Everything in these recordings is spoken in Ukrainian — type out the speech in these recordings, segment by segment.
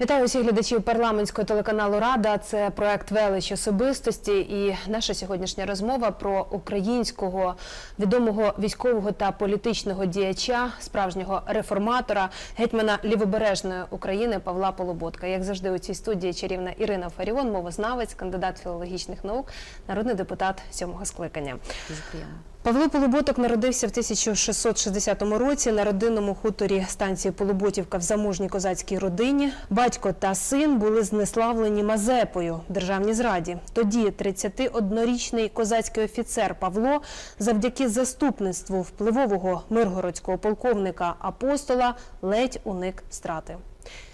Вітаю усіх глядачів парламентського телеканалу Рада. Це проект велич особистості. І наша сьогоднішня розмова про українського відомого військового та політичного діяча, справжнього реформатора, гетьмана лівобережної України Павла Полуботка. Як завжди, у цій студії чарівна Ірина Фаріон, мовознавець, кандидат філологічних наук, народний депутат сьомого скликання. Дуже. Павло Полуботок народився в 1660 році на родинному хуторі станції Полуботівка в заможній козацькій родині. Батько та син були знеславлені Мазепою в державній зраді. Тоді 31-річний козацький офіцер Павло завдяки заступництву впливового миргородського полковника апостола ледь уник страти.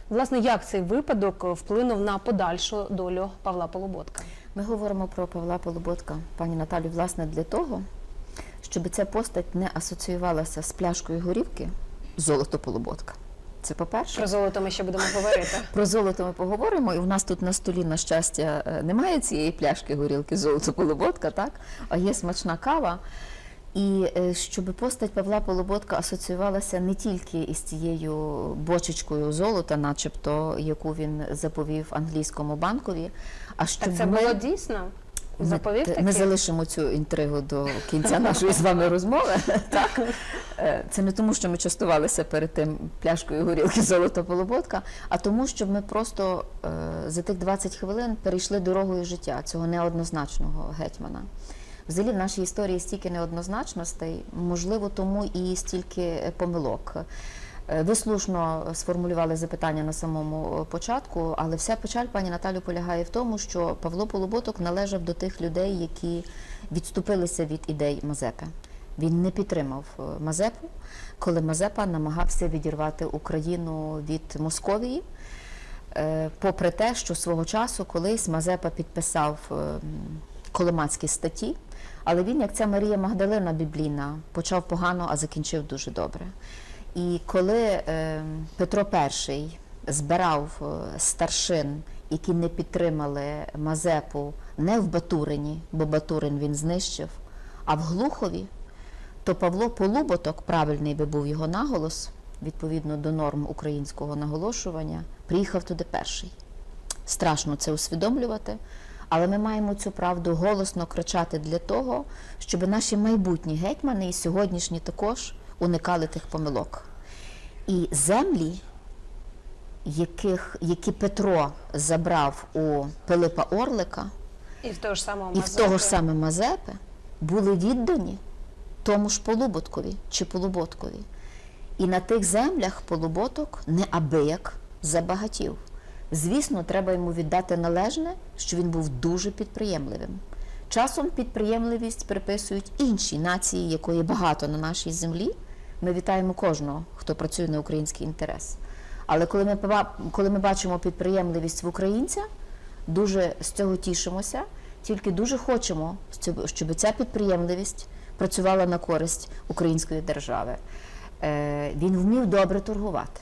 Власне, як цей випадок вплинув на подальшу долю Павла Полуботка? Ми говоримо про Павла Полуботка, пані Наталю, власне, для того, щоб ця постать не асоціювалася з пляшкою горівки золото Полуботка. Це по-перше. Про золото ми ще будемо говорити. Про золото ми поговоримо, і в нас тут на столі, на щастя, е, немає цієї пляшки горілки золото Полуботка, так? А є смачна кава. І е, щоб постать Павла Полуботка асоціювалася не тільки із цією бочечкою золота, начебто, яку він заповів англійському банкові, а щоб Так це ми- було дійсно? Ми, Заповів таке? ми залишимо цю інтригу до кінця нашої з вами розмови. Так? Е, Це не тому, що ми частувалися перед тим пляшкою горілки золота полуботка, а тому, що ми просто е, за тих 20 хвилин перейшли дорогою життя цього неоднозначного гетьмана. Взагалі в нашій історії стільки неоднозначностей, можливо, тому і стільки помилок. Е, Ви слушно сформулювали запитання на самому е, початку, але вся печаль пані Наталю полягає в тому, що Павло Полуботок належав до тих людей, які відступилися від ідей Мазепи. Він не підтримав е, Мазепу, коли Мазепа намагався відірвати Україну від Московії. Е, Попри те, що свого часу колись Мазепа підписав е, коломацькі статті, але він, як ця Марія Магдалина біблійна, почав погано, а закінчив дуже добре. І коли е, Петро І збирав е, старшин, які не підтримали Мазепу не в Батурині, бо Батурин він знищив, а в Глухові, то Павло Полуботок, правильний би був його наголос, відповідно до норм українського наголошування, приїхав туди перший. Страшно це усвідомлювати, але ми маємо цю правду голосно кричати для того, щоб наші майбутні гетьмани і сьогоднішні також уникали тих помилок. І землі, яких, які Петро забрав у Пилипа Орлика, І в того ж самого і в того ж саме Мазепи були віддані тому ж Полуботкові чи Полуботкові. І на тих землях Полуботок неабияк забагатів. Звісно, треба йому віддати належне, що він був дуже підприємливим. Часом підприємливість приписують іншій нації, якої багато на нашій землі. Ми вітаємо кожного, хто працює на український інтерес. Але коли ми, коли ми бачимо підприємливість в українця, дуже з цього тішимося, тільки дуже хочемо, щоб- ця підприємливість працювала на користь української держави. Е, Він вмів добре торгувати.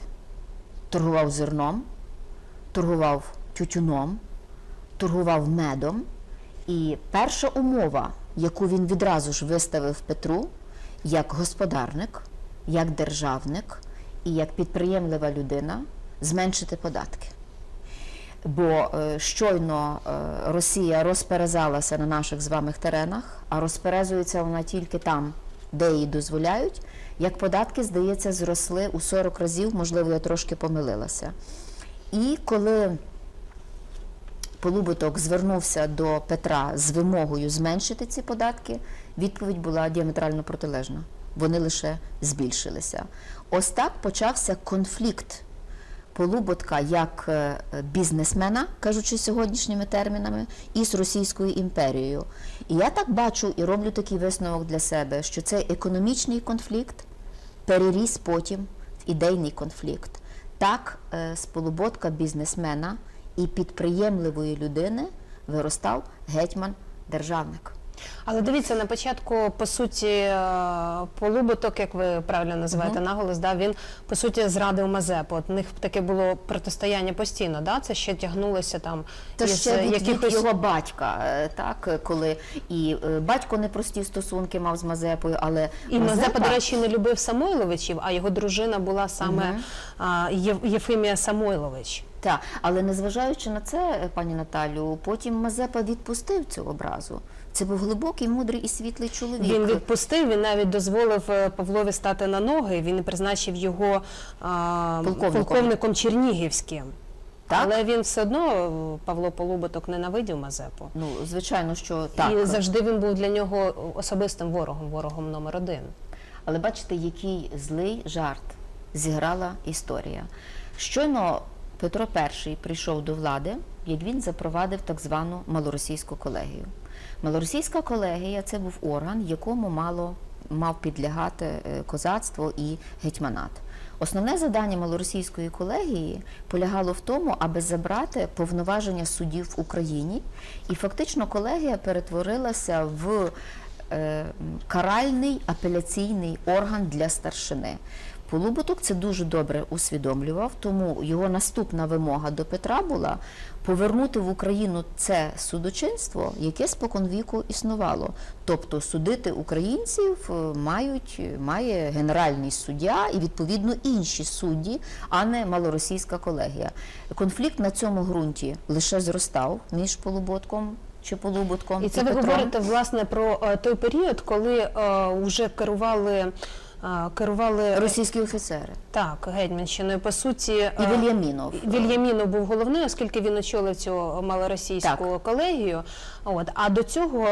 Торгував зерном, торгував тютюном, торгував медом. І перша умова, яку він відразу ж виставив Петру, як господарник, як державник і як підприємлива людина, зменшити податки. Бо е, щойно е, Росія розперезалася на наших з вами теренах, а розперезується вона тільки там, де її дозволяють. Як податки, здається, зросли у 40 разів, можливо, я трошки помилилася. І коли Полуботок звернувся до Петра з вимогою зменшити ці податки, відповідь була діаметрально протилежна. Вони лише збільшилися. Ось так почався конфлікт Полуботка як е, бізнесмена, кажучи сьогоднішніми термінами, і з Російською імперією. І я так бачу і роблю такий висновок для себе, що цей економічний конфлікт переріс потім в ідейний конфлікт. Так, е, з Полуботка бізнесмена і підприємливої людини виростав гетьман-державник. Але дивіться, на початку, по суті, е, полуботок, як ви правильно називаєте наголос, да, він по суті зрадив Мазепу. От у них таке було протистояння постійно, да? це ще тягнулося там Та із ще від, якихось від його батька, е, так, коли і е, батько непрості стосунки мав з Мазепою, але І Мазепа, до речі, не любив Самойловичів, а його дружина була саме Єв- Єфимія Самойлович. Так, але незважаючи на це, пані Наталю, потім Мазепа відпустив цю образу. Це був глибокий, мудрий і світлий чоловік. Він відпустив, він навіть дозволив е, Павлові стати на ноги. Він призначив його а, Полковником. полковником Чернігівським. Так? Але він все одно е, Павло Полуботок ненавидів Мазепу. Ну, звичайно, що так. І завжди він був для нього особистим ворогом, ворогом номер один. Але бачите, який злий жарт зіграла історія. Щойно Петро І прийшов до влади, як він запровадив так звану малоросійську колегію. Малоросійська колегія це був орган, якому мало мав підлягати е, козацтво і гетьманат. Основне завдання малоросійської колегії полягало в тому, аби забрати повноваження суддів в Україні, і фактично колегія перетворилася в е, каральний апеляційний орган для старшини. Полуботок це дуже добре усвідомлював, тому його наступна вимога до Петра була повернути в Україну це судочинство, яке споконвіку існувало. Тобто судити українців е, мають, має генеральний суддя і відповідно інші судді, а не малоросійська колегія. Конфлікт на цьому ґрунті лише зростав між Полуботком чи Полуботком І це ви Петром. говорите власне про е, той період, коли е, вже керували, керували російські офіцери так гетьманщиною. По суті, і е, Вільямінов. Вільямінов був головний, оскільки він очолив цю малоросійську колегію. От а до цього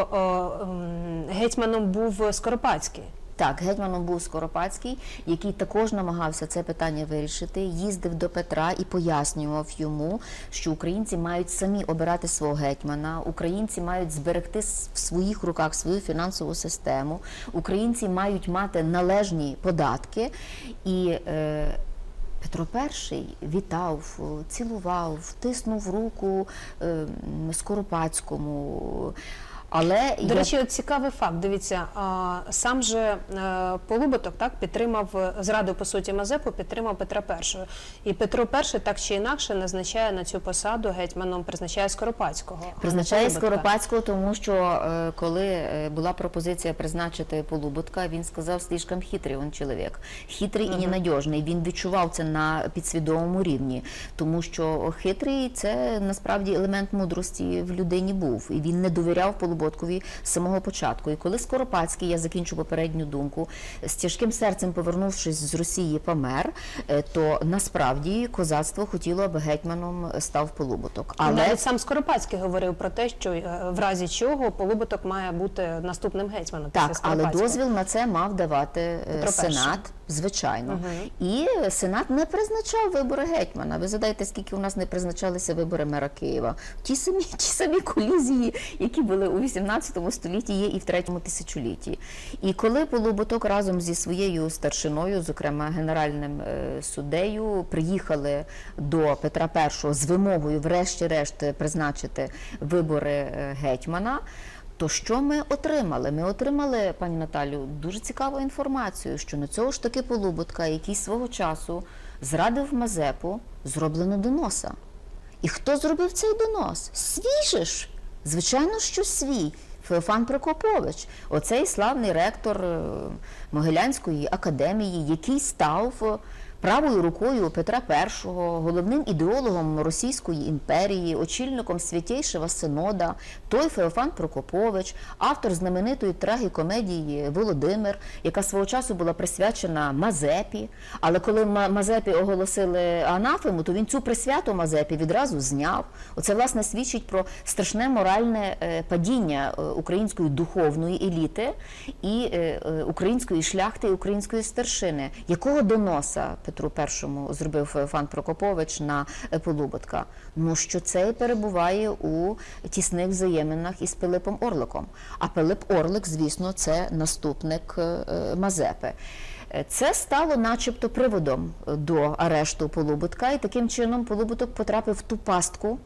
е, гетьманом був Скоропадський. Так, гетьманом був Скоропадський, який також намагався це питання вирішити. Їздив до Петра і пояснював йому, що українці мають самі обирати свого гетьмана, українці мають зберегти в своїх руках свою фінансову систему, українці мають мати належні податки і. Е, Петро І вітав, цілував, тиснув руку е, Скоропадському. Але До я- речі, от цікавий факт. Дивіться, а, сам же е, Полуботок так підтримав зраду по суті Мазепу, підтримав Петра І. І Петро І так чи інакше назначає на цю посаду гетьманом, призначає Скоропадського. Призначає Скоропадського, тому що е, коли е, була пропозиція призначити Полуботка, він сказав, слишком хитрий він чоловік. Хитрий і ненадіжний. Він відчував це на підсвідомому рівні, тому що хитрий це насправді елемент мудрості в людині був. І він не довіряв Полуботкові з самого початку. І коли Скоропадський, я закінчу попередню думку, з тяжким серцем повернувшись з Росії, помер, е, то насправді козацтво хотіло, аби гетьманом став Полуботок. Але навіть сам Скоропадський говорив про те, що е, в разі чого Полуботок має бути наступним гетьманом. Так, але дозвіл на це мав давати е, Петро. Сенат, звичайно. І Сенат не призначав вибори гетьмана. Ви задайте, скільки у нас не призначалися вибори мера Києва. Ті самі, ті самі колізії, які були у 18 столітті, є і в третьому тисячолітті. І коли Полуботок разом зі своєю старшиною, зокрема генеральним е, суддею, приїхали до Петра І з вимогою, врешті-решт, призначити вибори е, гетьмана. То що ми отримали? Ми отримали, пані Наталю, дуже цікаву інформацію, що на цього ж таки Полуботка, який свого часу зрадив Мазепу, зроблено доноса. І хто зробив цей донос? Свій ж! Звичайно, що свій. Феофан Прокопович, оцей славний ректор е, Могилянської академії, який став е, правою рукою Петра І, головним ідеологом Російської імперії, очільником Святейшого Синода, той Феофан Прокопович, автор знаменитої трагікомедії Володимир, яка свого часу була присвячена Мазепі. Але коли Мазепі оголосили анафему, то він цю присвяту Мазепі відразу зняв. Оце власне свідчить про страшне моральне е, падіння е, української духовної еліти і е, української шляхти, і української старшини. Якого доноса Петру І зробив Феофан Прокопович на Полуботка? Ну що цей перебуває у тісних взаєминах із Пилипом Орликом. А Пилип Орлик, звісно, це наступник е, Мазепи. Це стало начебто приводом до арешту Полуботка, і таким чином Полуботок потрапив в ту пастку,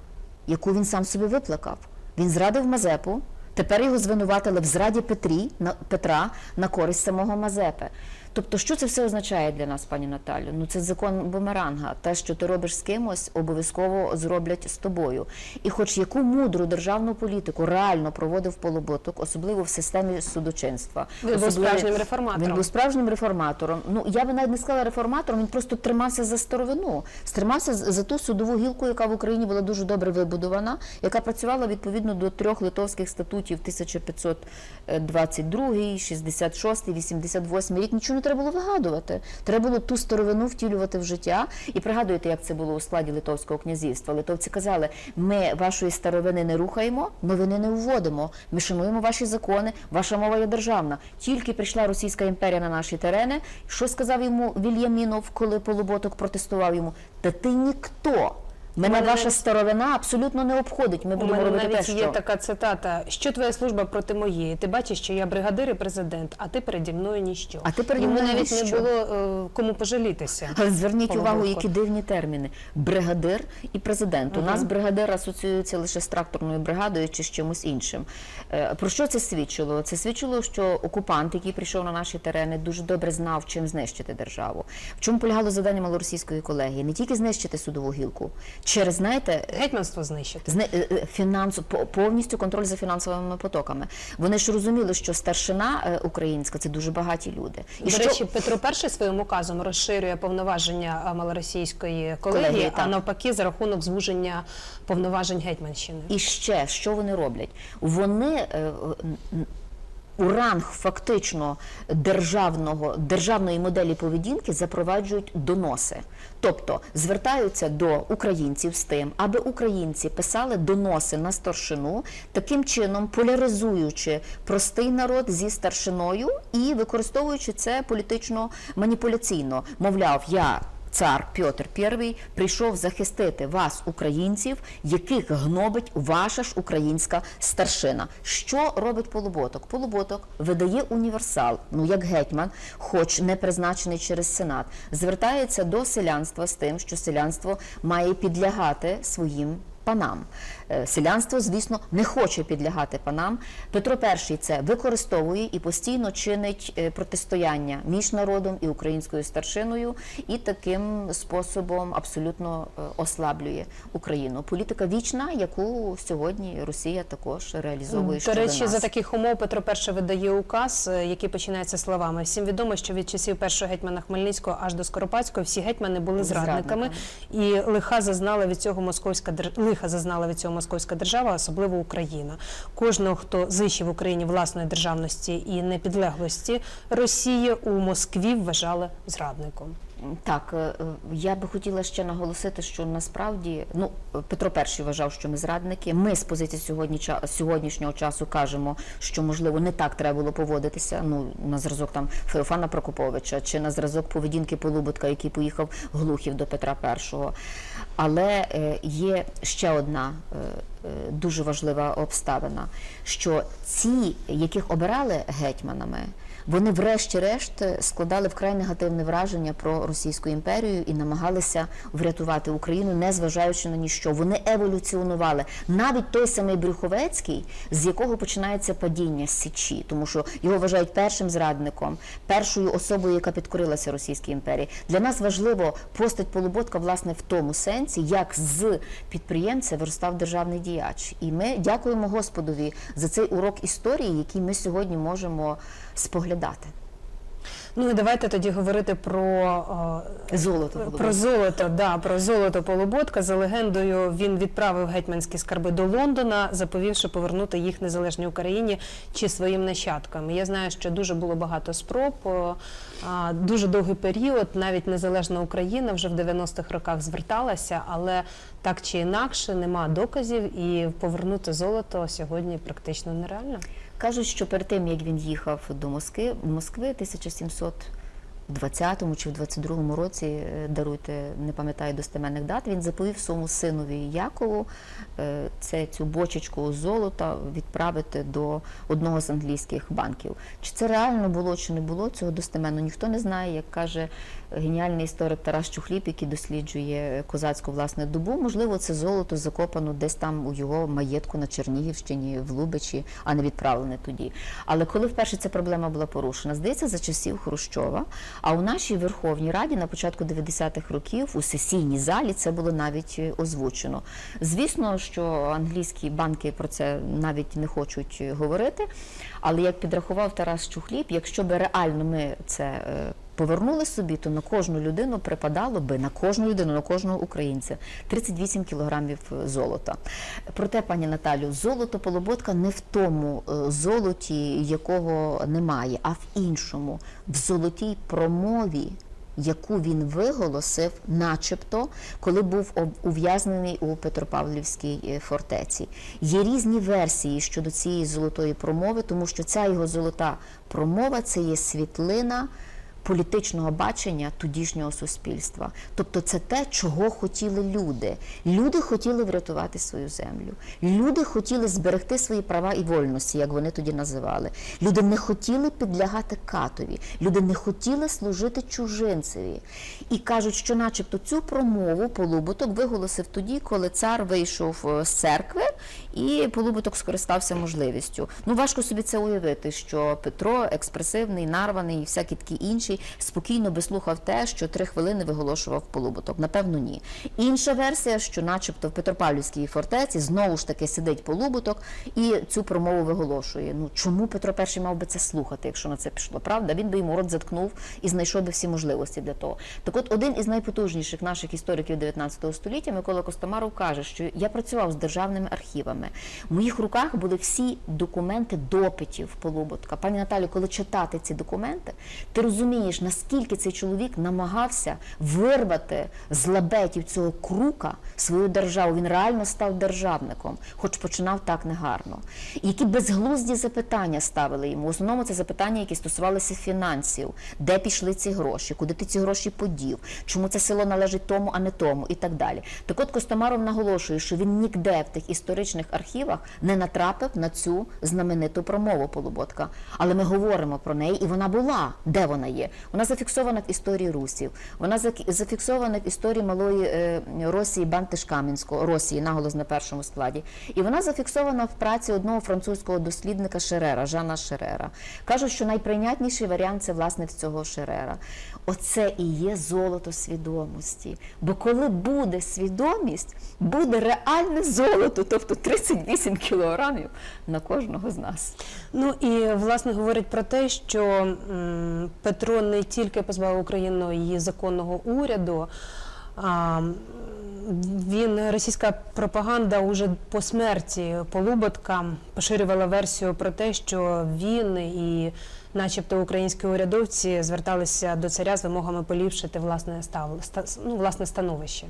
яку він сам собі виплакав. Він зрадив Мазепу. Тепер його звинуватили в зраді Петрі, на, Петра на користь самого Мазепи. Тобто, що це все означає для нас, пані Наталю? Ну це закон бумеранга. Те, що ти робиш з кимось, обов'язково зроблять з тобою. І хоч яку мудру державну політику реально проводив Полуботок, особливо в системі судочинства. Він був справжнім реформатором. Він був справжнім реформатором. Ну я би навіть не сказала реформатором, він просто тримався за старовину, стримався за ту судову гілку, яка в Україні була дуже добре вибудована, яка працювала відповідно до трьох литовських статутів 1522, 66, 88 рік. Нічого не треба було вигадувати. Треба було ту старовину втілювати в життя. І пригадуєте, як це було у складі Литовського князівства. Литовці казали: ми вашої старовини не рухаємо, новини не вводимо. Ми шануємо ваші закони, ваша мова є державна. Тільки прийшла Російська імперія на наші терени. Що сказав йому Вільямінов, коли Полуботок протестував йому? Та ти ніхто. Мене мене ваша навіть- старовина абсолютно не обходить. Ми У будемо мене робити те, що є така цитата: що твоя служба проти моєї? Ти бачиш, що я бригадир і президент, а ти переді мною ніщо. А ти переді Йому мною навіть ніщо. не було е, кому пожалітися. Але зверніть увагу, які дивні терміни: бригадир і президент. У нас бригадир асоціюється лише з тракторною бригадою чи з чимось іншим. Е, Про що це свідчило? Це свідчило, що окупант, який прийшов на наші терени, дуже добре знав, чим знищити державу. В чому полягало завдання малоросійської колегії? Не тільки знищити судову гілку, через знаєте. Гетьманство знищити. Зне- е, е, фінансу по- повністю контроль за фінансовими потоками. Вони ж розуміли, що старшина е, українська це дуже багаті люди. І До речі, Петро І своїм указом розширює повноваження малоросійської колегії, Колегії, а так. навпаки, за рахунок звуження повноважень гетьманщини. І ще що вони роблять? Вони у ранг фактично державного державної моделі поведінки запроваджують доноси, тобто звертаються до українців з тим, аби українці писали доноси на старшину, таким чином поляризуючи простий народ зі старшиною і використовуючи це політично маніпуляційно. Мовляв, я Цар Петр І прийшов захистити вас, українців, яких гнобить ваша ж українська старшина. Що робить Полуботок? Полуботок видає універсал, ну як гетьман, хоч не призначений через сенат, звертається до селянства з тим, що селянство має підлягати своїм. Панам Е, селянство, звісно, не хоче підлягати панам. Петро І це використовує і постійно чинить е, протистояння між народом і українською старшиною, і таким способом абсолютно е, ослаблює Україну. Політика вічна, яку сьогодні Росія також реалізовує. До речі, нас. за таких умов Петро І видає указ, який починається словами. Всім відомо, що від часів першого гетьмана Хмельницького аж до Скоропадського всі гетьмани були зрадниками, і лиха зазнала від цього московська дер- лиха зазнала від цього московська держава, особливо Україна. Кожного, хто знищив Україні власної державності і непідлеглості Росії у Москві вважали зрадником. Так, е, е, я би хотіла ще наголосити, що насправді ну Петро І вважав, що ми зрадники. Ми з позиції сьогодні сьогоднішнього часу кажемо, що можливо не так треба було поводитися. Ну на зразок там Феофана Прокоповича чи на зразок поведінки Полуботка, який поїхав Глухів до Петра І. Але е, є ще одна дуже важлива обставина, що ці, яких обирали гетьманами, вони, врешті-решт, складали вкрай негативне враження про Російську імперію і намагалися врятувати Україну, не зважаючи на ніщо. Вони еволюціонували. Навіть той самий Брюховецький, з якого починається падіння Січі, тому що його вважають першим зрадником, першою особою, яка підкорилася Російській імперії. Для нас важливо постать Полуботка, власне, в тому сенсі, як з підприємця виростав державний діяч. І ми дякуємо Господові за цей урок історії, який ми сьогодні можемо споглядати. Ну і давайте тоді говорити про Золото. Про золото, да, про золото Полуботка. За легендою, він відправив гетьманські скарби до Лондона, заповівши повернути їх незалежній Україні чи своїм нащадкам. Я знаю, що дуже було багато спроб, дуже довгий період. Навіть незалежна Україна вже в 90-х роках зверталася, але так чи інакше нема доказів, і повернути золото сьогодні практично нереально. Кажуть, що перед тим як він їхав до Москви, Москви 1720 чи в 22-му році, е, даруйте, не пам'ятаю достеменних дат, він заповів своєму синові Якову е, це цю бочечку золота відправити до одного з англійських банків. Чи це реально було, чи не було, цього достеменно ніхто не знає. Як каже геніальний історик Тарас Чухліб, який досліджує козацьку власне добу. Можливо, це золото закопано десь там у його маєтку на Чернігівщині, в Лубичі, а не відправлене тоді. Але коли вперше ця проблема була порушена, здається, за часів Хрущова. А у нашій Верховній Раді на початку 90-х років у сесійній залі це було навіть е, озвучено. Звісно, що англійські банки про це навіть не хочуть говорити. Але як підрахував Тарас Чухліб, якщо би реально ми це е, повернули собі, то на кожну людину припадало би на кожну людину, на кожного українця 38 кілограмів е, золота. Проте, пані Наталю, золото полуботка не в тому е, золоті, якого немає, а в іншому, в золотій промові. Яку він виголосив, начебто, коли був ув'язнений у Петропавлівській е, фортеці. Є різні версії щодо цієї золотої промови, тому що ця його золота промова це є світлина політичного бачення тодішнього суспільства. Тобто це те, чого хотіли люди. Люди хотіли врятувати свою землю. Люди хотіли зберегти свої права і вольності, як вони тоді називали. Люди не хотіли підлягати катові, люди не хотіли служити чужинцеві. І кажуть, що, начебто, цю промову Полуботок виголосив тоді, коли цар вийшов е, з церкви, і Полуботок скористався можливістю. Ну важко собі це уявити, що Петро експресивний, нарваний і всякі такі інші спокійно би слухав те, що три хвилини виголошував Полуботок. Напевно, ні. Інша версія, що, начебто, в Петропавлівській фортеці знову ж таки сидить Полуботок і цю промову виголошує. Ну чому Петро І мав би це слухати, якщо на це пішло? Правда? Він би йому рот заткнув і знайшов би всі можливості для того. Так от один із найпотужніших наших істориків 19 століття, Микола Костомаров, каже, що я працював з державними архівами. В моїх руках були всі документи допитів Полуботка. Пані Наталю, коли читати ці документи, ти розумієш, наскільки цей чоловік намагався вирвати з лабетів цього крука свою державу. Він реально став державником, хоч починав так негарно. Які безглузді запитання ставили йому. В основному це запитання, які стосувалися фінансів, де пішли ці гроші, куди ти ці гроші подів, чому це село належить тому, а не тому, і так далі. Так от Костомаров наголошує, що він ніде в тих історичних архівах не натрапив на цю знамениту промову Полуботка. Але ми говоримо про неї, і вона була. Де вона є? Вона зафіксована в історії русів. Вона зафіксована в історії малої е, Росії Бантиш-Кам'янського, Росії, наголос на першому складі. І вона зафіксована в праці одного французького дослідника Шерера, Жана Шерера. Кажуть, що найприйнятніший варіант це власне в цього Шерера. Оце і є золото свідомості. Бо коли буде свідомість, буде реальне золото, тобто 38 кілограмів на кожного з нас. Ну і власне говорить про те, що Петро не тільки позбавив Україну її законного уряду. А він російська пропаганда уже по смерті Полуботка поширювала версію про те, що він і, начебто, українські урядовці зверталися до царя з вимогами поліпшити власне став ста- ну, власне становище.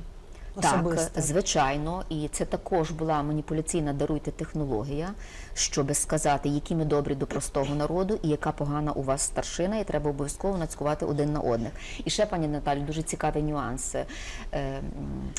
Особисте. Так, звичайно, і це також була маніпуляційна даруйте технологія, щоб сказати, які ми добрі до простого народу і яка погана у вас старшина, і треба обов'язково нацькувати один на одних. І ще, пані Наталі, дуже цікавий нюанс. Е,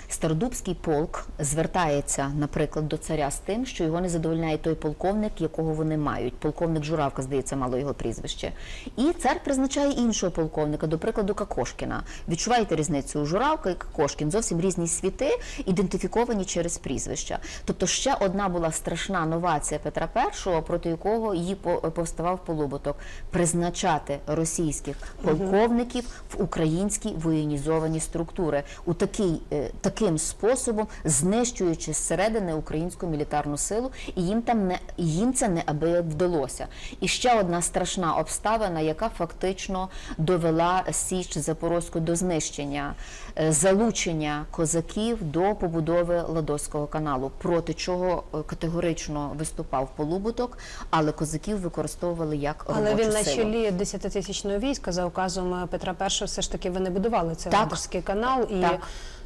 Стародубський полк звертається, наприклад, до царя з тим, що його не задовольняє той полковник, якого вони мають. Полковник Журавка, здається, мало його прізвище. І цар призначає іншого полковника, до прикладу, Какошкіна. Відчуваєте різницю Журавка і Какошкін? Зовсім різні світи, ідентифіковані через прізвища. Тобто ще одна була страшна новація Петра І, проти якого її по- повставав полуботок призначати російських полковників в українські воєнізовані структури у такий, е, таким способом, знищуючи зсередини українську мілітарну силу, і їм там не їм це не аби вдалося. І ще одна страшна обставина, яка фактично довела Січ Запорозьку до знищення, е, залучення козаків до побудови Ладоського каналу, проти чого е, категорично виступав Полуботок, але козаків використовували як Але робочу він на силу. чолі 10-тисячного війська за указом Петра І все ж таки вони будували цей. Ладожський канал, і Так.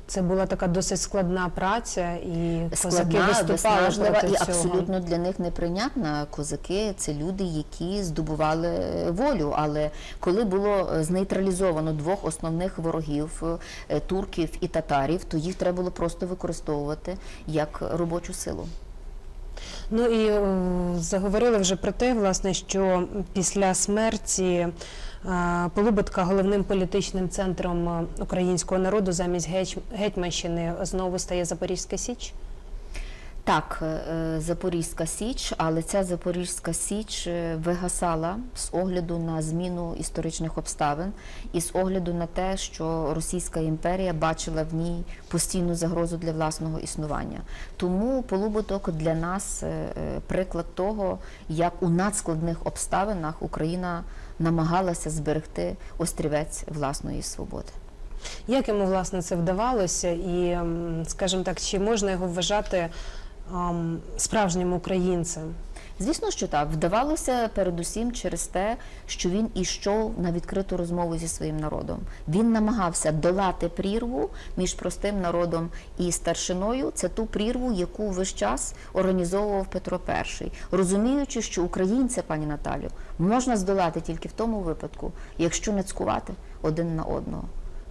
це була така досить складна праця, і козаки виступали проти і цього. абсолютно для них неприйнятна. Козаки це люди, які здобували е, волю. Але коли було е, знейтралізовано двох основних ворогів е, турків і татарів, то їх треба було просто використовувати як робочу силу. Ну і е, заговорили вже про те, власне, що після смерті Полубитка головним політичним центром е, українського народу замість Геть- Гетьманщини знову стає Запорізька Січ. Так, е, Запорізька Січ, але ця Запорізька Січ е, вигасала з огляду на зміну історичних обставин і з огляду на те, що Російська імперія бачила в ній постійну загрозу для власного існування. Тому полуботок для нас е, е, приклад того, як у надскладних обставинах Україна намагалася зберегти острівець власної свободи. Як йому власне це вдавалося, і, скажімо так, чи можна його вважати справжнім українцем? Звісно, що так вдавалося передусім через те, що він ішов на відкриту розмову зі своїм народом. Він намагався долати прірву між простим народом і старшиною. Це ту прірву, яку весь час організовував Петро І, розуміючи, що українця, пані Наталю, можна здолати тільки в тому випадку, якщо не цькувати один на одного.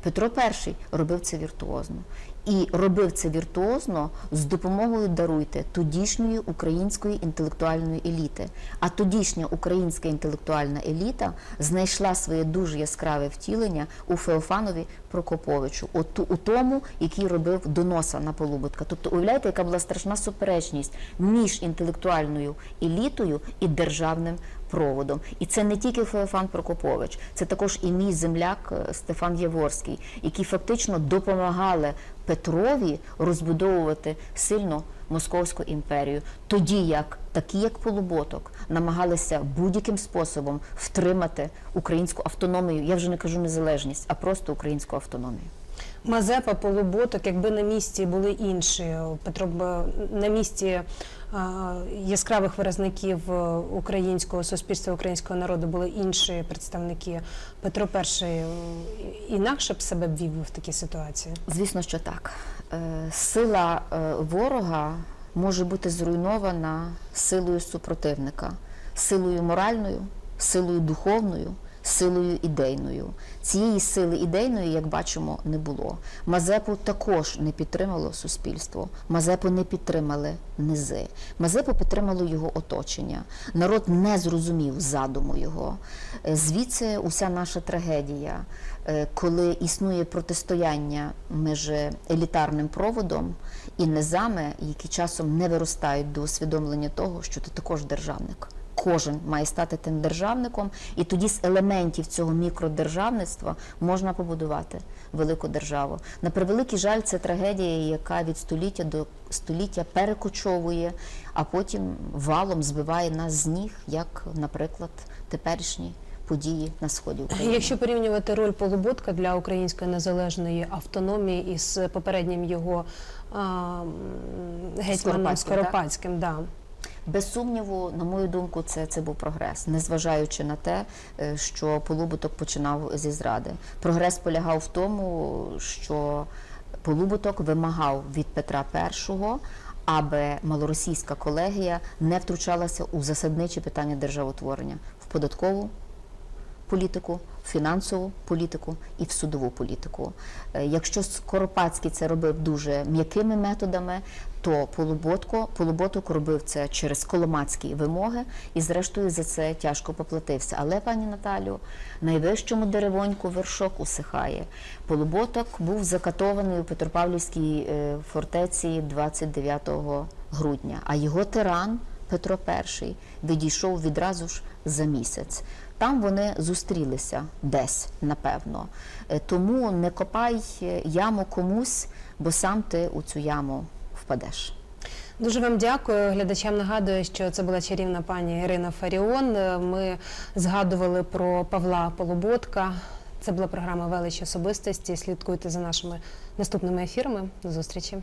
Петро І робив це віртуозно. І робив це віртуозно з допомогою даруйте тодішньої української інтелектуальної еліти. А тодішня українська інтелектуальна еліта знайшла своє дуже яскраве втілення у Феофанові Прокоповичу, от, у тому, який робив доноса на Полуботка. Тобто, уявляєте, яка була страшна суперечність між інтелектуальною елітою і державним проводом. І це не тільки Феофан Прокопович, це також і мій земляк е, Стефан Яворський, які фактично допомагали Петрові розбудовувати сильно Московську імперію, тоді як такі, як Полуботок, намагалися будь-яким способом втримати українську автономію. Я вже не кажу незалежність, а просто українську автономію. Мазепа, полуботок, якби на місці були інші, Петро б на місці яскравих виразників е, українського суспільства, українського народу були інші представники. Петро І е, інакше б себе б вів в такій ситуації. Звісно, що так. Е, Сила е, ворога може бути зруйнована силою супротивника, силою моральною, силою духовною, силою ідейною. Цієї сили ідейної, як бачимо, не було. Мазепу також не підтримало суспільство. Мазепу не підтримали низи. Мазепу підтримало його оточення. Народ не зрозумів задуму його. Е, Звідси уся наша трагедія, е, коли існує протистояння між елітарним проводом і низами, які часом не виростають до усвідомлення того, що ти також державник. Кожен має стати тим державником, і тоді з елементів цього мікродержавництва можна побудувати велику державу. На превеликий жаль, це трагедія, яка від століття до століття перекочовує, а потім валом збиває нас з ніг, як, наприклад, теперішні події на сході України. Якщо порівнювати роль полуботка для української незалежної автономії із попереднім його а, гетьманом Скоропадським, Скоропадським, да. Без сумніву, на мою думку, це, це був прогрес, незважаючи на те, е, що Полуботок починав зі зради. Прогрес полягав в тому, що Полуботок вимагав від Петра І, аби малоросійська колегія не втручалася у засадничі питання державотворення в податкову політику, фінансову політику і в судову політику. Е, Якщо Скоропадський це робив дуже м'якими методами, то Полуботко, Полуботок робив це через коломацькі вимоги і, зрештою, за це тяжко поплатився. Але, пані Наталю, найвищому деревоньку вершок усихає. Полуботок був закатований у Петропавлівській е, фортеці 29 грудня, а його тиран Петро І відійшов відразу ж за місяць. Там вони зустрілися десь, напевно. Е, Тому не копай е, яму комусь, бо сам ти у цю яму впадеш. Дуже вам дякую. Глядачам нагадую, що це була чарівна пані Ірина Фаріон. Е, Ми згадували про Павла Полуботка. Це була програма Велич особистості. Слідкуйте за нашими наступними ефірами. До зустрічі.